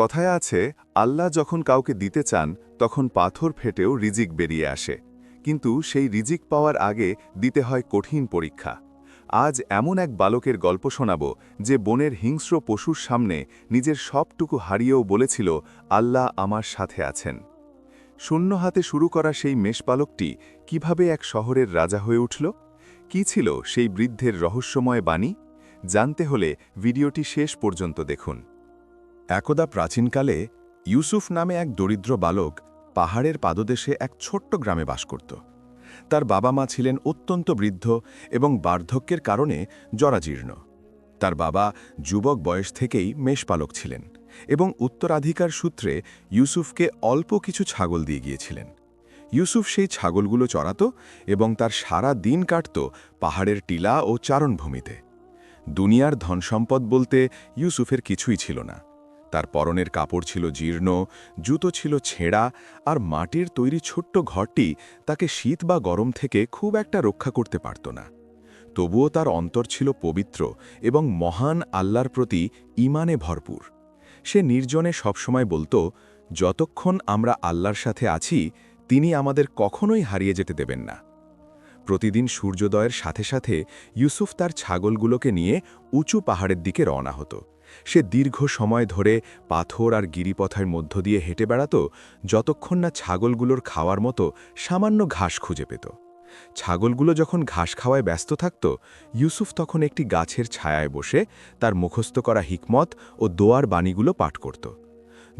কথায় আছে, আল্লাহ যখন কাউকে দিতে চান, তখন পাথর ফেটেও রিজিক বেরিয়ে আসে। কিন্তু সেই রিজিক পাওয়ার আগে দিতে হয় কঠিন পরীক্ষা। আজ এমন এক বালকের গল্প শোনাব, যে বনের হিংস্র পশুর সামনে নিজের সবটুকু হারিয়েও বলেছিল, আল্লাহ আমার সাথে আছেন। শূন্য হাতে শুরু করা সেই মেষপালকটি কীভাবে এক শহরের রাজা হয়ে উঠল? কি ছিল সেই বৃদ্ধের রহস্যময় বাণী? জানতে হলে ভিডিওটি শেষ পর্যন্ত দেখুন। একদা প্রাচীনকালে ইউসুফ নামে এক দরিদ্র বালক পাহাড়ের পাদদেশে এক ছোট্ট গ্রামে বাস করত। তার বাবা মা ছিলেন অত্যন্ত বৃদ্ধ এবং বার্ধক্যের কারণে জরাজীর্ণ। তার বাবা যুবক বয়স থেকেই মেষপালক ছিলেন এবং উত্তরাধিকার সূত্রে ইউসুফকে অল্প কিছু ছাগল দিয়ে গিয়েছিলেন। ইউসুফ সেই ছাগলগুলো চড়াত এবং তার সারা দিন কাটত পাহাড়ের টিলা ও চারণভূমিতে। দুনিয়ার ধনসম্পদ বলতে ইউসুফের কিছুই ছিল না। তার পরনের কাপড় ছিল জীর্ণ, জুতো ছিল ছেঁড়া, আর মাটির তৈরি ছোট্ট ঘরটি তাকে শীত বা গরম থেকে খুব একটা রক্ষা করতে পারত না। তবুও তার অন্তর ছিল পবিত্র এবং মহান আল্লাহর প্রতি ইমানে ভরপুর। সে নির্জনে সবসময় বলতো, যতক্ষণ আমরা আল্লাহর সাথে আছি, তিনি আমাদের কখনোই হারিয়ে যেতে দেবেন না। প্রতিদিন সূর্যোদয়ের সাথে সাথে ইউসুফ তার ছাগলগুলোকে নিয়ে উঁচু পাহাড়ের দিকে রওনা হতো। সে দীর্ঘ সময় ধরে পাথর আর গিরিপথের মধ্য দিয়ে হেঁটে বেড়াত, যতক্ষণ না ছাগলগুলোর খাওয়ার মতো সামান্য ঘাস খুঁজে পেত। ছাগলগুলো যখন ঘাস খাওয়ায় ব্যস্ত থাকত, ইউসুফ তখন একটি গাছের ছায়ায় বসে তার মুখস্থ করা হিকমত ও দোয়ার বাণীগুলো পাঠ করত।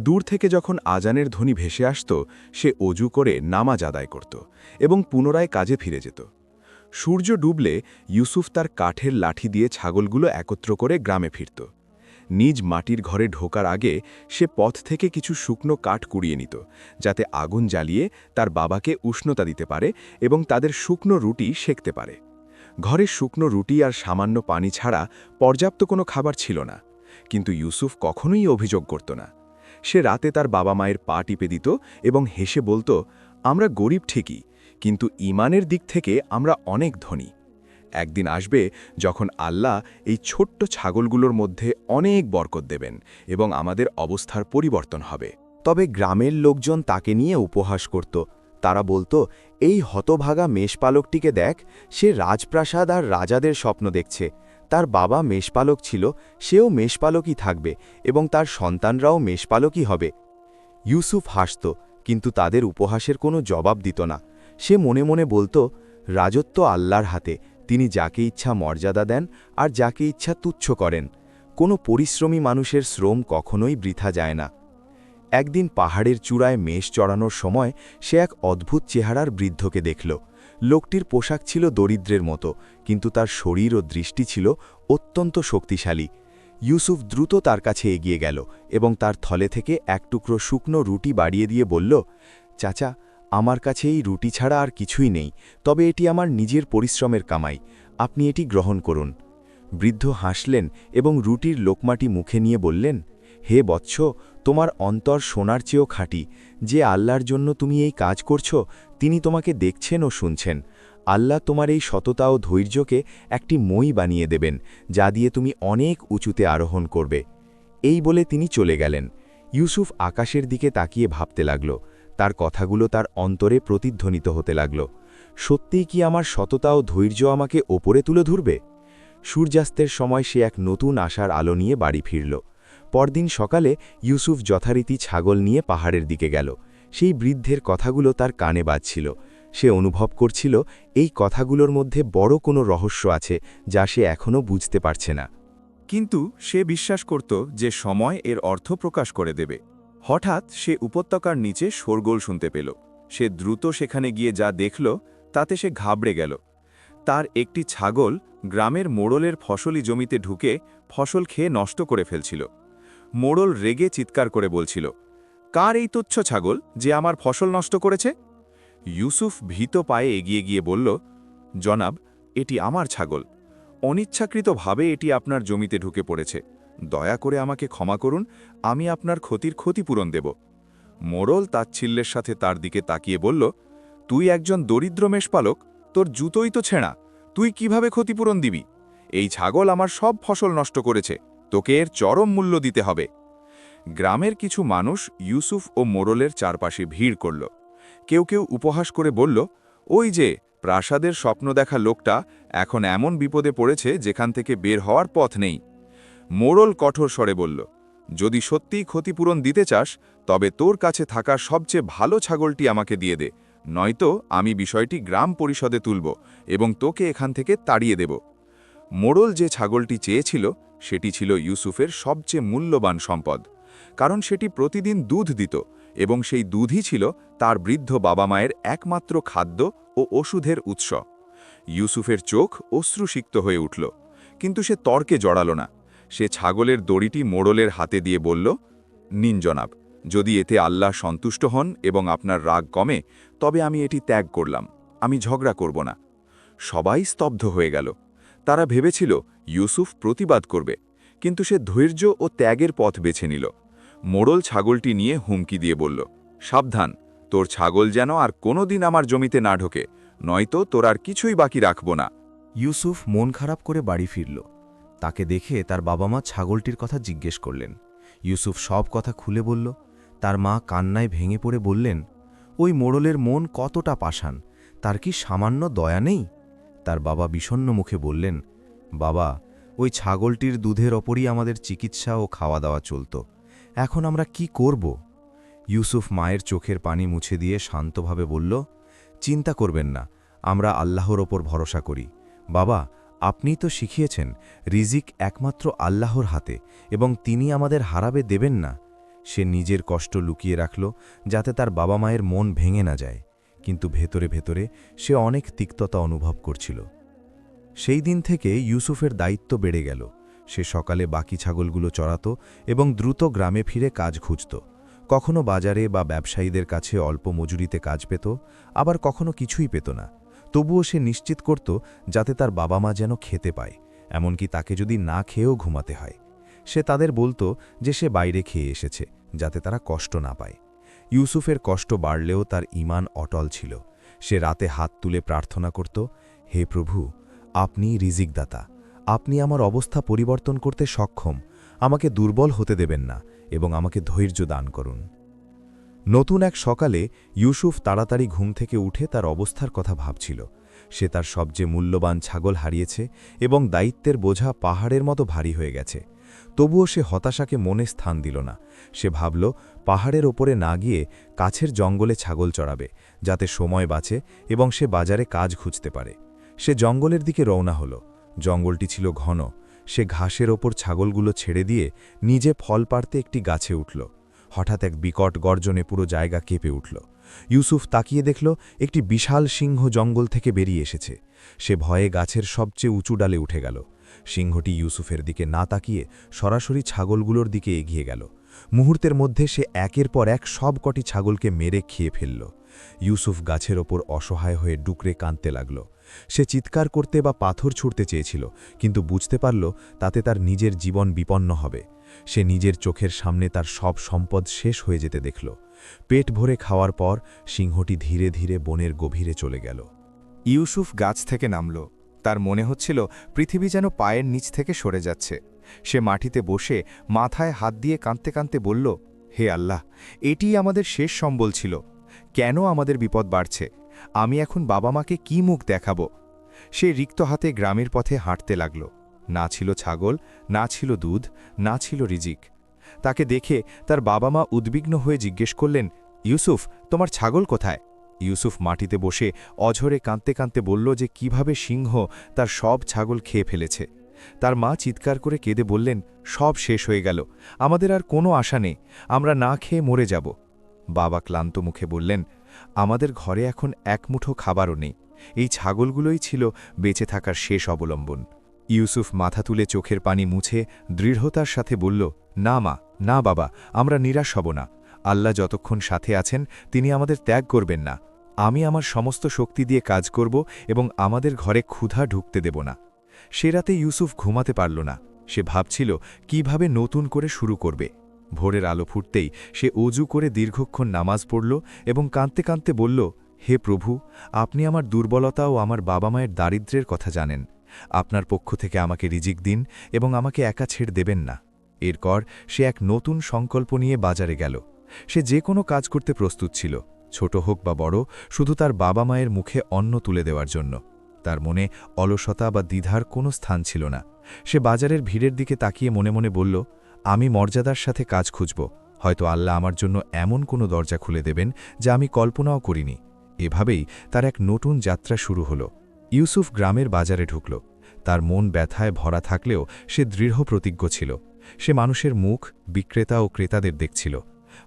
দূর থেকে যখন আজানের ধ্বনি ভেসে আসত, সে অজু করে নামাজ আদায় করত এবং পুনরায় কাজে ফিরে যেত। সূর্য ডুবলে ইউসুফ তার কাঠের লাঠি দিয়ে ছাগলগুলো একত্র করে গ্রামে ফিরত। নিজ মাটির ঘরে ঢোকার আগে সে পথ থেকে কিছু শুকনো কাঠ কুড়িয়ে নিত, যাতে আগুন জ্বালিয়ে তার বাবাকে উষ্ণতা দিতে পারে এবং তাদের শুকনো রুটি সেঁকতে পারে। ঘরে শুকনো রুটি আর সামান্য পানি ছাড়া পর্যাপ্ত কোনো খাবার ছিল না, কিন্তু ইউসুফ কখনোই অভিযোগ করত না। সে রাতে তার বাবা মায়ের পা টিপে দিত এবং হেসে বলতো, আমরা গরিব ঠিকই, কিন্তু ইমানের দিক থেকে আমরা অনেক ধনী। একদিন আসবে যখন আল্লাহ এই ছোট্ট ছাগলগুলোর মধ্যে অনেক বরকত দেবেন এবং আমাদের অবস্থার পরিবর্তন হবে। তবে গ্রামের লোকজন তাকে নিয়ে উপহাস করত। তারা বলতো, এই হতভাগা মেষপালকটিকে দেখ, সে রাজপ্রাসাদ আর রাজাদের স্বপ্ন দেখছে। তার বাবা মেষপালক ছিল, সেও মেষপালকই থাকবে এবং তার সন্তানরাও মেষপালকই হবে। ইউসুফ হাসত, কিন্তু তাদের উপহাসের কোনো জবাব দিত না। সে মনে মনে বলতো, রাজত্ব আল্লাহর হাতে তিনি যাকে ইচ্ছা মর্যাদা দেন আর যাকে ইচ্ছা তুচ্ছ করেন। কোনো পরিশ্রমী মানুষের শ্রম কখনোই বৃথা যায় না। একদিন পাহাড়ের চূড়ায় মেষ চড়ানোর সময় সে এক অদ্ভুত চেহারার বৃদ্ধকে দেখল। লোকটির পোশাক ছিল দরিদ্রের মতো, কিন্তু তার শরীর ও দৃষ্টি ছিল অত্যন্ত শক্তিশালী। ইউসুফ দ্রুত তার কাছে এগিয়ে গেল এবং তার থলে থেকে এক টুকরো শুকনো রুটি বাড়িয়ে দিয়ে বলল, চাচা আমার কাছে এই রুটি ছাড়া আর কিছুই নেই, তবে এটি আমার নিজের পরিশ্রমের কামাই। আপনি এটি গ্রহণ করুন। বৃদ্ধ হাসলেন এবং রুটির লোকমাটি মুখে নিয়ে বললেন, হে বৎস, তোমার অন্তর সোনার চেয়েও খাঁটি। যে আল্লাহর জন্য তুমি এই কাজ করছ, তিনি তোমাকে দেখছেন ও শুনছেন। আল্লাহ তোমার এই সততা ও ধৈর্যকে একটি মই বানিয়ে দেবেন, যা দিয়ে তুমি অনেক উঁচুতে আরোহণ করবে। এই বলে তিনি চলে গেলেন। ইউসুফ আকাশের দিকে তাকিয়ে ভাবতে লাগল। তার কথাগুলো তার অন্তরে প্রতিধ্বনিত হতে লাগল। সত্যিই কি আমার সততা ও ধৈর্য আমাকে ওপরে তুলে ধরবে? সূর্যাস্তের সময় সে এক নতুন আশার আলো নিয়ে বাড়ি ফিরল। পরদিন সকালে ইউসুফ যথারীতি ছাগল নিয়ে পাহাড়ের দিকে গেল। সেই বৃদ্ধের কথাগুলো তার কানে বাজছিল। সে অনুভব করছিল, এই কথাগুলোর মধ্যে বড় কোনো রহস্য আছে যা সে এখনও বুঝতে পারছে না। কিন্তু সে বিশ্বাস করত যে সময় এর অর্থ প্রকাশ করে দেবে। হঠাৎ সে উপত্যকার নিচে শোরগোল শুনতে পেল। সে দ্রুত সেখানে গিয়ে যা দেখল, তাতে সে ঘাবড়ে গেল। তার একটি ছাগল গ্রামের মোড়লের ফসলি জমিতে ঢুকে ফসল খেয়ে নষ্ট করে ফেলছিল। মোড়ল রেগে চিৎকার করে বলছিল, কার এই তুচ্ছ ছাগল যে আমার ফসল নষ্ট করেছে? ইউসুফ ভীত পায়ে এগিয়ে গিয়ে বলল, জনাব, এটি আমার ছাগল। অনিচ্ছাকৃতভাবে এটি আপনার জমিতে ঢুকে পড়েছে। দয়া করে আমাকে ক্ষমা করুন, আমি আপনার ক্ষতির ক্ষতিপূরণ দেব। মোড়ল তাচ্ছিল্যের সাথে তার দিকে তাকিয়ে বলল, তুই একজন দরিদ্র মেষপালক, তোর জুতোই তো ছেঁড়া, তুই কীভাবে ক্ষতিপূরণ দিবি? এই ছাগল আমার সব ফসল নষ্ট করেছে, তোকে এর চরম মূল্য দিতে হবে। গ্রামের কিছু মানুষ ইউসুফ ও মোরলের চারপাশে ভিড় করল। কেউ কেউ উপহাস করে বলল, ওই যে, প্রাসাদের স্বপ্ন দেখা লোকটা এখন এমন বিপদে পড়েছে যেখান থেকে বের হওয়ার পথ নেই। মোড়ল কঠোর স্বরে বলল, যদি সত্যিই ক্ষতিপূরণ দিতে চাস, তবে তোর কাছে থাকা সবচেয়ে ভালো ছাগলটি আমাকে দিয়ে দে, নয়তো আমি বিষয়টি গ্রাম পরিষদে তুলব এবং তোকে এখান থেকে তাড়িয়ে দেব মোড়ল যে ছাগলটি চেয়েছিল, সেটি ছিল ইউসুফের সবচেয়ে মূল্যবান সম্পদ, কারণ সেটি প্রতিদিন দুধ দিত এবং সেই দুধই ছিল তার বৃদ্ধ বাবা মায়ের একমাত্র খাদ্য ও ওষুধের উৎস। ইউসুফের চোখ অশ্রুসিক্ত হয়ে উঠল, কিন্তু সে তর্কে জড়াল না। সে ছাগলের দড়িটি মোড়লের হাতে দিয়ে বলল, নিন জনাব, যদি এতে আল্লাহ সন্তুষ্ট হন এবং আপনার রাগ কমে, তবে আমি এটি ত্যাগ করলাম। আমি ঝগড়া করব না। সবাই স্তব্ধ হয়ে গেল। তারা ভেবেছিল, ইউসুফ প্রতিবাদ করবে। কিন্তু সে ধৈর্য ও ত্যাগের পথ বেছে নিল। মোড়ল ছাগলটি নিয়ে হুমকি দিয়ে বলল, সাবধান, তোর ছাগল যেন আর কোনোদিন আমার জমিতে না ঢোকে, নয়তো তোর আর কিছুই বাকি রাখব না। ইউসুফ মন খারাপ করে বাড়ি ফিরল। তাকে দেখে তার বাবা মা ছাগলটির কথা জিজ্ঞেস করলেন। ইউসুফ সব কথা খুলে বলল। তার মা কান্নায় ভেঙে পড়ে বললেন, ওই মোড়লের মন কতটা পাষাণ, তার কি সামান্য দয়া নেই? তার বাবা বিষণ্ণ মুখে বললেন, বাবা, ওই ছাগলটির দুধের ওপরই আমাদের চিকিৎসা ও খাওয়া দাওয়া চলত। এখন আমরা কি করব? ইউসুফ মায়ের চোখের পানি মুছে দিয়ে শান্তভাবে বলল, চিন্তা করবেন না, আমরা আল্লাহর ওপর ভরসা করি। বাবা আপনি তো শিখিয়েছেন, রিজিক একমাত্র আল্লাহর হাতে এবং তিনি আমাদের হারাবে দেবেন না। সে নিজের কষ্ট লুকিয়ে রাখল যাতে তার বাবা মায়ের মন ভেঙে না যায়, কিন্তু ভেতরে ভেতরে সে অনেক তিক্ততা অনুভব করছিল। সেই দিন থেকে ইউসুফের দায়িত্ব বেড়ে গেল। সে সকালে বাকি ছাগলগুলো চড়াত এবং দ্রুত গ্রামে ফিরে কাজ খুঁজত। কখনো বাজারে বা ব্যবসায়ীদের কাছে অল্প মজুরিতে কাজ পেত, আবার কখনো কিছুই পেত না। তবুও সে নিশ্চিত করত যাতে তার বাবা মা যেন খেতে পায়, এমনকি তাকে যদি না খেয়েও ঘুমাতে হয়। সে তাদের বলতো যে সে বাইরে খেয়ে এসেছে, যাতে তারা কষ্ট না পায়। ইউসুফের কষ্ট বাড়লেও তার ইমান অটল ছিল। সে রাতে হাত তুলে প্রার্থনা করত, হে প্রভু, আপনি রিজিকদাতা, আপনি আমার অবস্থা পরিবর্তন করতে সক্ষম, আমাকে দুর্বল হতে দেবেন না এবং আমাকে ধৈর্য দান করুন। নতুন এক সকালে ইউসুফ তাড়াতাড়ি ঘুম থেকে উঠে তার অবস্থার কথা ভাবছিল। সে তার সবচেয়ে মূল্যবান ছাগল হারিয়েছে এবং দায়িত্বের বোঝা পাহাড়ের মতো ভারী হয়ে গেছে। তবুও সে হতাশাকে মনে স্থান দিল না। সে ভাবল, পাহাড়ের ওপরে না গিয়ে কাছের জঙ্গলে ছাগল চড়াবে, যাতে সময় বাঁচে এবং সে বাজারে কাজ খুঁজতে পারে। সে জঙ্গলের দিকে রওনা হল। জঙ্গলটি ছিল ঘন। সে ঘাসের ওপর ছাগলগুলো ছেড়ে দিয়ে নিজে ফল পাড়তে একটি গাছে উঠল। হঠাৎ এক বিকট গর্জনে পুরো জায়গা কেঁপে উঠল। ইউসুফ তাকিয়ে দেখল, একটি বিশাল সিংহ জঙ্গল থেকে বেরিয়ে এসেছে। সে ভয়ে গাছের সবচেয়ে উঁচু ডালে উঠে গেল। সিংহটি ইউসুফের দিকে না তাকিয়ে সরাসরি ছাগলগুলোর দিকে এগিয়ে গেল। মুহূর্তের মধ্যে সে একের পর এক সব কটি ছাগলকে মেরে খেয়ে ফেলল। ইউসুফ গাছের ওপর অসহায় হয়ে ডুকরে কাঁদতে লাগল। সে চিৎকার করতে বা পাথর ছুটতে চেয়েছিল, কিন্তু বুঝতে পারল তাতে তার নিজের জীবন বিপন্ন হবে। সে নিজের চোখের সামনে তার সব সম্পদ শেষ হয়ে যেতে দেখল। পেট ভরে খাওয়ার পর সিংহটি ধীরে ধীরে বনের গভীরে চলে গেল। ইউসুফ গাছ থেকে নামল। তার মনে হচ্ছিল পৃথিবী যেন পায়ের নিচ থেকে সরে যাচ্ছে। সে মাটিতে বসে মাথায় হাত দিয়ে কাঁদতে কাঁদতে বলল, হে আল্লাহ, এটিই আমাদের শেষ সম্বল ছিল। কেন আমাদের বিপদ বাড়ছে? আমি এখন বাবা মাকে কি মুখ দেখাব? সে রিক্ত হাতে গ্রামের পথে হাঁটতে লাগল। না ছিল ছাগল, না ছিল দুধ, না ছিল রিজিক। তাকে দেখে তার বাবা মা উদ্বিগ্ন হয়ে জিজ্ঞেস করলেন, ইউসুফ, তোমার ছাগল কোথায়? ইউসুফ মাটিতে বসে অঝরে কাঁদতে কাঁদতে বলল যে, কীভাবে সিংহ তার সব ছাগল খেয়ে ফেলেছে? তার মা চিৎকার করে কেঁদে বললেন, সব শেষ হয়ে গেল, আমাদের আর কোনো আশা নেই, আমরা না খেয়ে মরে যাব। বাবা ক্লান্ত মুখে বললেন, আমাদের ঘরে এখন এক মুঠো খাবারও নেই, এই ছাগলগুলোই ছিল বেঁচে থাকার শেষ অবলম্বন। ইউসুফ মাথা তুলে চোখের পানি মুছে দৃঢ়তার সাথে বলল, না মা, না বাবা, আমরা নিরাশ হব না। আল্লাহ যতক্ষণ সাথে আছেন, তিনি আমাদের ত্যাগ করবেন না। আমি আমার সমস্ত শক্তি দিয়ে কাজ করব এবং আমাদের ঘরে ক্ষুধা ঢুকতে দেব না। সে রাতে ইউসুফ ঘুমাতে পারল না। সে ভাবছিল, কীভাবে নতুন করে শুরু করবে? ভোরের আলো ফুটতেই সে অজু করে দীর্ঘক্ষণ নামাজ পড়ল এবং কাঁদতে কাঁদতে বলল, হে প্রভু, আপনি আমার দুর্বলতা ও আমার বাবা মায়ের দারিদ্র্যের কথা জানেন। আপনার পক্ষ থেকে আমাকে রিজিক দিন এবং আমাকে একা ছেড়ে দেবেন না। এরপর সে এক নতুন সংকল্প নিয়ে বাজারে গেল। সে যে কোনো কাজ করতে প্রস্তুত ছিল, ছোট হোক বা বড়, শুধু তার বাবা মায়ের মুখে অন্ন তুলে দেওয়ার জন্য। তার মনে অলসতা বা দ্বিধার কোনো স্থান ছিল না। সে বাজারের ভিড়ের দিকে তাকিয়ে মনে মনে বলল, আমি মর্যাদার সাথে কাজ খুঁজব। হয়তো আল্লাহ আমার জন্য এমন কোনো দরজা খুলে দেবেন যা আমি কল্পনাও করিনি। এভাবেই তার এক নতুন যাত্রা শুরু হলো। ইউসুফ গ্রামের বাজারে ঢুকল। তার মন ব্যথায় ভরা থাকলেও সে দৃঢ় প্রতিজ্ঞ ছিল। সে মানুষের মুখ, বিক্রেতা ও ক্রেতাদের দেখছিল।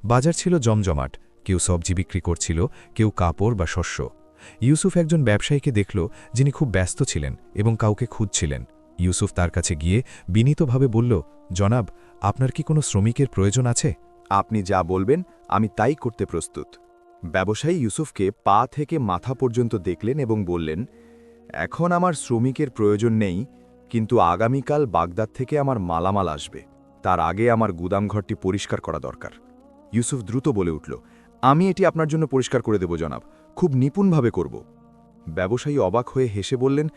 বাজার ছিল জমজমাট, কেউ সবজি বিক্রি করছিল, কেউ কাপড় বা শস্য। ইউসুফ একজন ব্যবসায়ীকে দেখল যিনি খুব ব্যস্ত ছিলেন এবং কাউকে খুঁজছিলেন। ইউসুফ তার কাছে গিয়ে বিনীতভাবে বলল, জনাব, আপনার কি কোনো শ্রমিকের প্রয়োজন আছে? আপনি যা বলবেন, আমি তাই করতে প্রস্তুত। ব্যবসায়ী ইউসুফকে পা থেকে মাথা পর্যন্ত দেখলেন এবং বললেন এখন আমার শ্রমিকের প্রয়োজন নেই, কিন্তু আগামীকাল বাগদাদ থেকে আমার মালামাল আসবে। তার আগে আমার গুদামঘরটি পরিষ্কার করা দরকার। ইউসুফ দ্রুত বলে উঠল, আমি এটি আপনার জন্য পরিষ্কার করে দেব, জনাব। খুব নিপুণভাবে করব। ব্যবসায়ী অবাক হয়ে হেসে বললেন,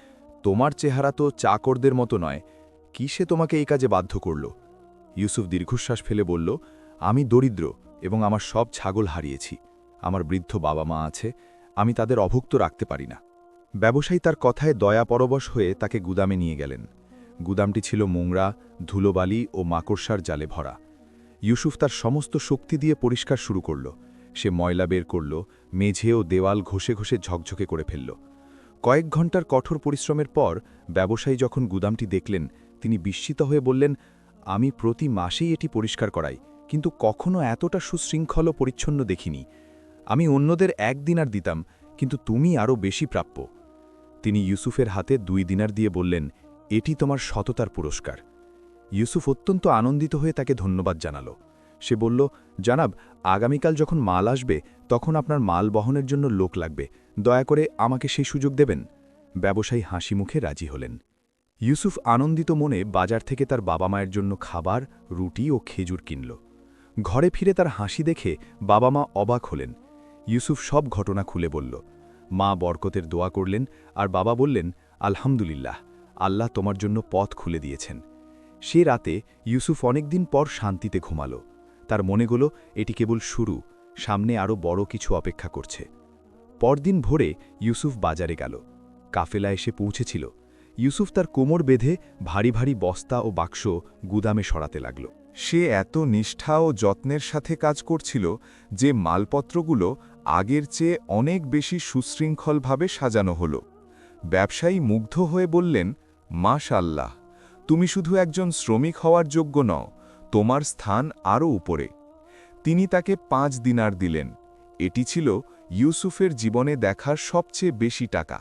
তোমার চেহারা তো চাকরদের মতো নয়। কিসে তোমাকে এই কাজে বাধ্য করল? ইউসুফ দীর্ঘশ্বাস ফেলে বলল, আমি দরিদ্র এবং আমার সব ছাগল হারিয়েছি। আমার বৃদ্ধ বাবা মা আছে, আমি তাদের অভুক্ত রাখতে পারি না। ব্যবসায়ী তার কথায় দয়া পরবশ হয়ে তাকে গুদামে নিয়ে গেলেন। গুদামটি ছিল মোংরা, ধুলোবালি ও মাকড়সার জালে ভরা। ইউসুফ তার সমস্ত শক্তি দিয়ে পরিষ্কার শুরু করল। সে ময়লা বের করল, মেঝে ও দেওয়াল ঘষে ঘষে ঝকঝকে করে ফেলল। কয়েক ঘণ্টার কঠোর পরিশ্রমের পর ব্যবসায়ী যখন গুদামটি দেখলেন, তিনি বিস্মিত হয়ে বললেন, আমি প্রতি মাসেই এটি পরিষ্কার করাই, কিন্তু কখনো এতটা সুশৃঙ্খল পরিচ্ছন্ন দেখিনি। আমি অন্যদের একদিন আর দিতাম, কিন্তু তুমি আরও বেশি প্রাপ্য। ইউসুফের হাতে দুই দিনার দিয়ে বললেন, এটি তোমার সততার পুরস্কার। ইউসুফ অত্যন্ত আনন্দিত হয়ে তাকে ধন্যবাদ জানালো। সে বলল, জানাব, আগামীকাল যখন মাল আসবে, তখন আপনার মাল বহনের জন্য লোক লাগবে। দয়া করে আমাকে সেই সুযোগ দেবেন। ব্যবসায়ী হাসি মুখে রাজি হলেন। ইউসুফ আনন্দিত মনে বাজার থেকে তার বাবা মায়ের জন্য খাবার, রুটি ও খেজুর কিনল। ঘরে ফিরে তার হাসি দেখে বাবা মা অবাক হলেন। ইউসুফ সব ঘটনা খুলে বলল মা বরকতের দোয়া করলেন আর বাবা বললেন, আলহামদুলিল্লাহ, আল্লাহ তোমার জন্য পথ খুলে দিয়েছেন। সে রাতে ইউসুফ অনেকদিন পর শান্তিতে ঘুমাল। তার মনে গেল, এটি কেবল শুরু, সামনে আরও বড় কিছু অপেক্ষা করছে। পরদিন ভোরে ইউসুফ বাজারে গেল। কাফেলা এসে পৌঁছেছিল। ইউসুফ তার কোমর বেঁধে ভারী ভারী বস্তা ও বাক্স গুদামে সরাতে লাগল। সে এত নিষ্ঠা ও যত্নের সাথে কাজ করছিল যে মালপত্রগুলো আগের চেয়ে অনেক বেশি সুশৃঙ্খলভাবে সাজানো হল। ব্যবসায়ী মুগ্ধ হয়ে বললেন মাশাল্লাহ তুমি শুধু একজন শ্রমিক হওয়ার যোগ্য নও, তোমার স্থান আরও উপরে। তিনি তাকে পাঁচ দিনার দিলেন। এটি ছিল ইউসুফের জীবনে দেখার সবচেয়ে বেশি টাকা।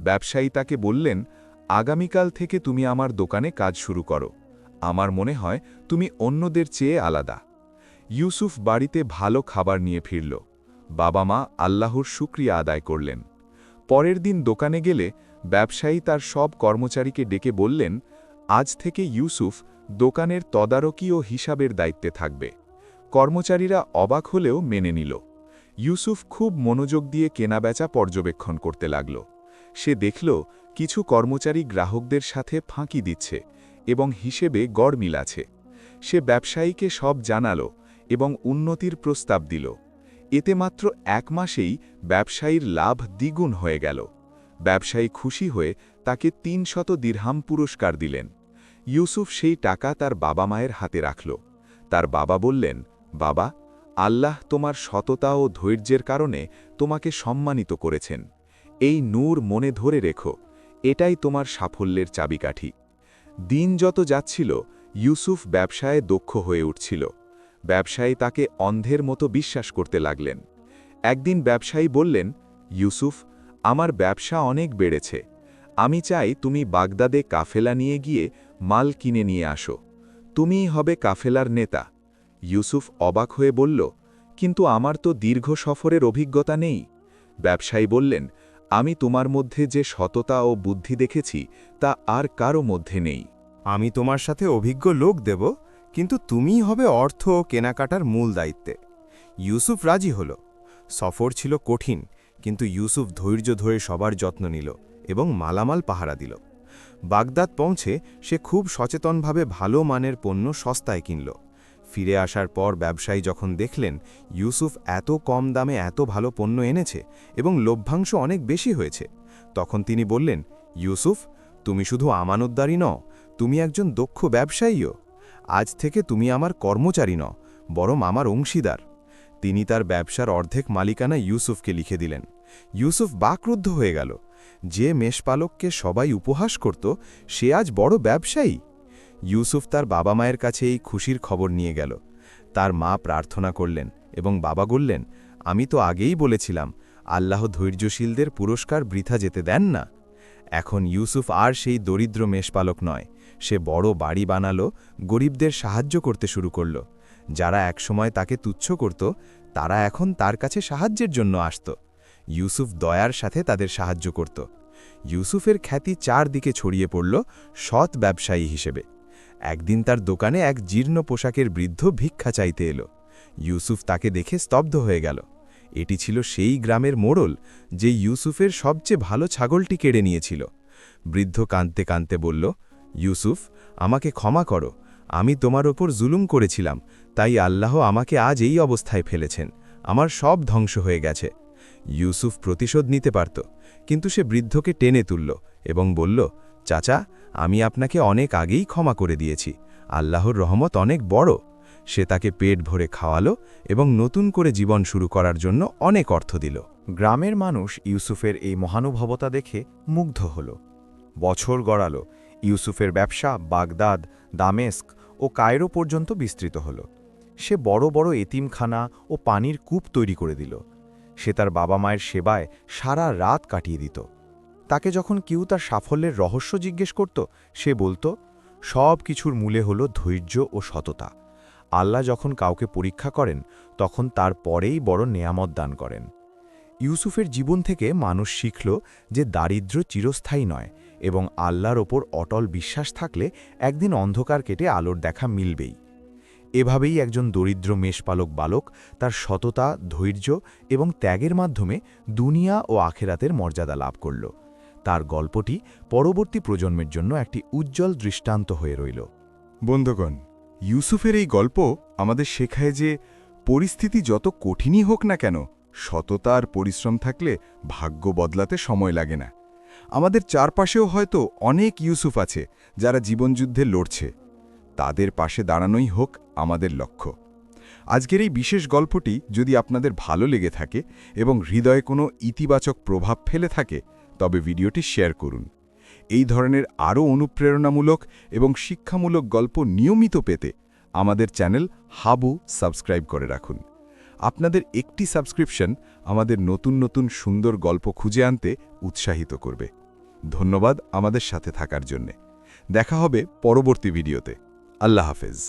ব্যবসায়ী তাকে বললেন, আগামীকাল থেকে তুমি আমার দোকানে কাজ শুরু করো। আমার মনে হয় তুমি অন্যদের চেয়ে আলাদা। ইউসুফ বাড়িতে ভালো খাবার নিয়ে ফিরল। বাবা মা আল্লাহর শুক্রিয়া আদায় করলেন। পরের দিন দোকানে গেলে ব্যবসায়ী তার সব কর্মচারীকে ডেকে বললেন, আজ থেকে ইউসুফ দোকানের তদারকি ও হিসাবের দায়িত্বে থাকবে। কর্মচারীরা অবাক হলেও মেনে নিল। ইউসুফ খুব মনোযোগ দিয়ে কেনাবেচা পর্যবেক্ষণ করতে লাগল। সে দেখল, কিছু কর্মচারী গ্রাহকদের সাথে ফাঁকি দিচ্ছে এবং হিসেবে গড় মিলাছে সে ব্যবসায়ীকে সব জানালো এবং উন্নতির প্রস্তাব দিল। এতে মাত্র এক মাসেই ব্যবসায়ীর লাভ দ্বিগুণ হয়ে গেল। ব্যবসায়ী খুশি হয়ে তাকে তিন শত দীর্হাম পুরস্কার দিলেন। ইউসুফ সেই টাকা তার বাবা মায়ের হাতে রাখল। তার বাবা বললেন, বাবা, আল্লাহ তোমার সততা ও ধৈর্যের কারণে তোমাকে সম্মানিত করেছেন। এই নূর মনে ধরে রেখো, এটাই তোমার সাফল্যের চাবিকাঠি। দিন যত যাচ্ছিল, ইউসুফ ব্যবসায় দক্ষ হয়ে উঠছিল। ব্যবসায়ী তাকে অন্ধের মতো বিশ্বাস করতে লাগলেন। একদিন ব্যবসায়ী বললেন, ইউসুফ, আমার ব্যবসা অনেক বেড়েছে। আমি চাই তুমি বাগদাদে কাফেলা নিয়ে গিয়ে মাল কিনে নিয়ে আসো। তুমিই হবে কাফেলার নেতা। ইউসুফ অবাক হয়ে বলল, কিন্তু আমার তো দীর্ঘ সফরের অভিজ্ঞতা নেই। ব্যবসায়ী বললেন, আমি তোমার মধ্যে যে সততা ও বুদ্ধি দেখেছি, তা আর কারও মধ্যে নেই। আমি তোমার সাথে অভিজ্ঞ লোক দেব। কিন্তু তুমিই হবে অর্থ ও কেনাকাটার মূল দায়িত্বে। ইউসুফ রাজি হল। সফর ছিল কঠিন, কিন্তু ইউসুফ ধৈর্য ধরে সবার যত্ন নিল এবং মালামাল পাহারা দিল। বাগদাদ পৌঁছে সে খুব সচেতনভাবে ভালো মানের পণ্য সস্তায় কিনল। ফিরে আসার পর ব্যবসায়ী যখন দেখলেন ইউসুফ এত কম দামে এত ভালো পণ্য এনেছে এবং লভ্যাংশ অনেক বেশি হয়েছে, তখন তিনি বললেন, ইউসুফ, তুমি শুধু আমানতদারই নও, তুমি একজন দক্ষ ব্যবসায়ীও। আজ থেকে তুমি আমার কর্মচারী ন বরং আমার অংশীদার। তিনি তার ব্যবসার অর্ধেক মালিকানা ইউসুফকে লিখে দিলেন। ইউসুফ বাকরুদ্ধ হয়ে গেল। যে মেষপালককে সবাই উপহাস করত, সে আজ বড় ব্যবসায়ী। ইউসুফ তার বাবা মায়ের কাছে এই খুশির খবর নিয়ে গেল। তার মা প্রার্থনা করলেন এবং বাবা বললেন, আমি তো আগেই বলেছিলাম, আল্লাহ ধৈর্যশীলদের পুরস্কার বৃথা যেতে দেন না। এখন ইউসুফ আর সেই দরিদ্র মেষপালক নয় সে বড় বাড়ি বানালো, গরিবদের সাহায্য করতে শুরু করল। যারা একসময় তাকে তুচ্ছ করত, তারা এখন তার কাছে সাহায্যের জন্য আসত। ইউসুফ দয়ার সাথে তাদের সাহায্য করত। ইউসুফের খ্যাতি চারদিকে ছড়িয়ে পড়ল সৎ ব্যবসায়ী হিসেবে। একদিন তার দোকানে এক জীর্ণ পোশাকের বৃদ্ধ ভিক্ষা চাইতে এলো। ইউসুফ তাকে দেখে স্তব্ধ হয়ে গেল। এটি ছিল সেই গ্রামের মোড়ল, যে ইউসুফের সবচেয়ে ভালো ছাগলটি কেড়ে নিয়েছিল। বৃদ্ধ কাঁদতে কাঁদতে বলল ইউসুফ, আমাকে ক্ষমা করো, আমি তোমার ওপর জুলুম করেছিলাম, তাই আল্লাহ আমাকে আজ এই অবস্থায় ফেলেছেন, আমার সব ধ্বংস হয়ে গেছে। ইউসুফ প্রতিশোধ নিতে পারত, কিন্তু সে বৃদ্ধকে টেনে তুলল এবং বলল, চাচা, আমি আপনাকে অনেক আগেই ক্ষমা করে দিয়েছি, আল্লাহর রহমত অনেক বড়। সে তাকে পেট ভরে খাওয়ালো এবং নতুন করে জীবন শুরু করার জন্য অনেক অর্থ দিল। গ্রামের মানুষ ইউসুফের এই মহানুভবতা দেখে মুগ্ধ হল। বছর গড়াল ইউসুফের ব্যবসা বাগদাদ, দামেস্ক ও কায়রো পর্যন্ত বিস্তৃত হল। সে বড় বড় এতিমখানা ও পানির কূপ তৈরি করে দিল। সে তার বাবা মায়ের সেবায় সারা রাত কাটিয়ে দিত। তাকে যখন কেউ তার সাফল্যের রহস্য জিজ্ঞেস করত, সে বলতো, সব কিছুর মূলে হল ধৈর্য ও সততা। আল্লাহ যখন কাউকে পরীক্ষা করেন, তখন তার পরেই বড় নেয়ামত দান করেন। ইউসুফের জীবন থেকে মানুষ শিখল যে দারিদ্র্য চিরস্থায়ী নয় এবং আল্লাহর ওপর অটল বিশ্বাস থাকলে একদিন অন্ধকার কেটে আলোর দেখা মিলবেই। এভাবেই একজন দরিদ্র মেষপালক বালক তার সততা, ধৈর্য এবং ত্যাগের মাধ্যমে দুনিয়া ও আখেরাতের মর্যাদা লাভ করল। তার গল্পটি পরবর্তী প্রজন্মের জন্য একটি উজ্জ্বল দৃষ্টান্ত হয়ে রইল। বন্ধুগণ, ইউসুফের এই গল্প আমাদের শেখায় যে পরিস্থিতি যত কঠিনই হোক না কেন, সততা আর পরিশ্রম থাকলে ভাগ্য বদলাতে সময় লাগে না। আমাদের চারপাশেও হয়তো অনেক ইউসুফ আছে যারা জীবনযুদ্ধে লড়ছে। তাদের পাশে দাঁড়ানোই হোক আমাদের লক্ষ্য। আজকের এই বিশেষ গল্পটি যদি আপনাদের ভালো লেগে থাকে এবং হৃদয়ে কোনো ইতিবাচক প্রভাব ফেলে থাকে, তবে ভিডিওটি শেয়ার করুন। এই ধরনের আরও অনুপ্রেরণামূলক এবং শিক্ষামূলক গল্প নিয়মিত পেতে আমাদের চ্যানেল হাবু সাবস্ক্রাইব করে রাখুন। আপনাদের একটি সাবস্ক্রিপশন আমাদের নতুন নতুন সুন্দর গল্প খুঁজে আনতে উৎসাহিত করবে। ধন্যবাদ আমাদের সাথে থাকার জন্যে। দেখা হবে পরবর্তী ভিডিওতে। আল্লাহ হাফেজ।